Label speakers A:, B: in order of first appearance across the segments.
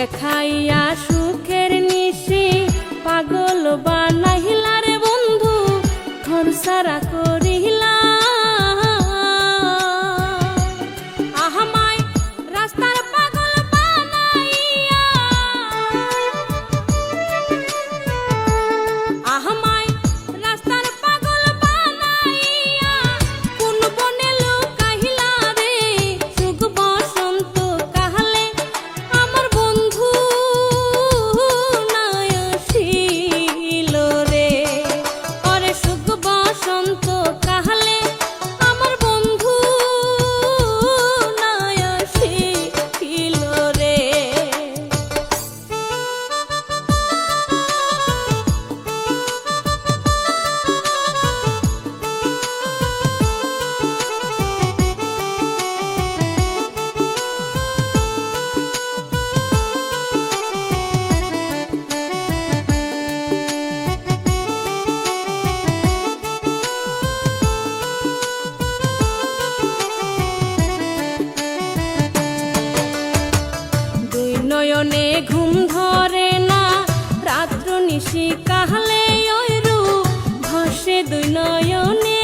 A: দেখাইয়া সুখের নিশি পাগল বানাইলার বন্ধু ঘর সারা করিল নয়নে ঘুম ধরে না, রাত্র নিশি কাহালে ওই রূপ ঘষে দুই নয়নে।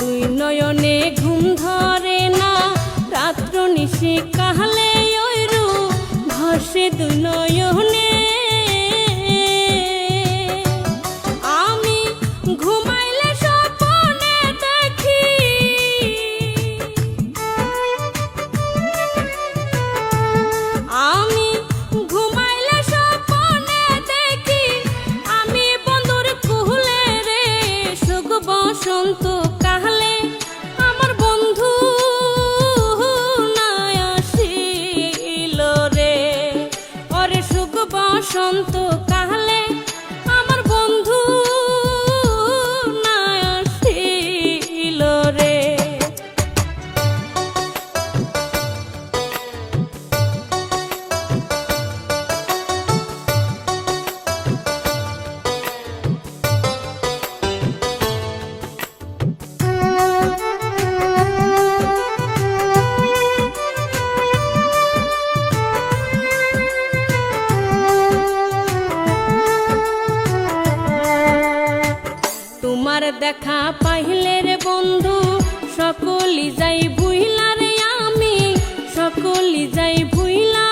A: দুই নয়নে ঘুম ধরে না, রাত্র নিশি কাহলে ওই রূপ ঘষে দুই নয়নে। বসন্ত তোমার দেখা পাইলে রে বন্ধু, সকলি যাই ভুইলা রে আমি, সকলি যাই ভুইলা।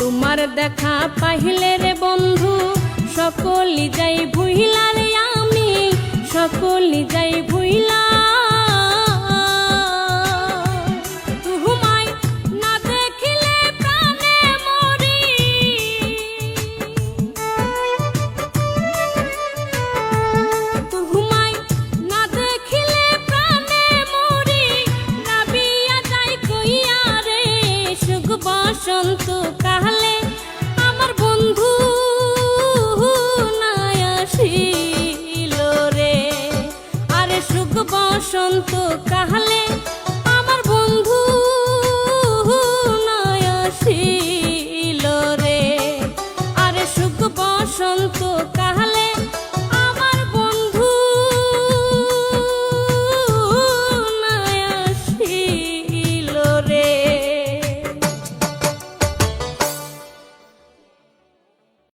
A: তোমার দেখা পাইলে রে বন্ধু, সকলি যাই ভুইলা রে আমি, সকলি যাই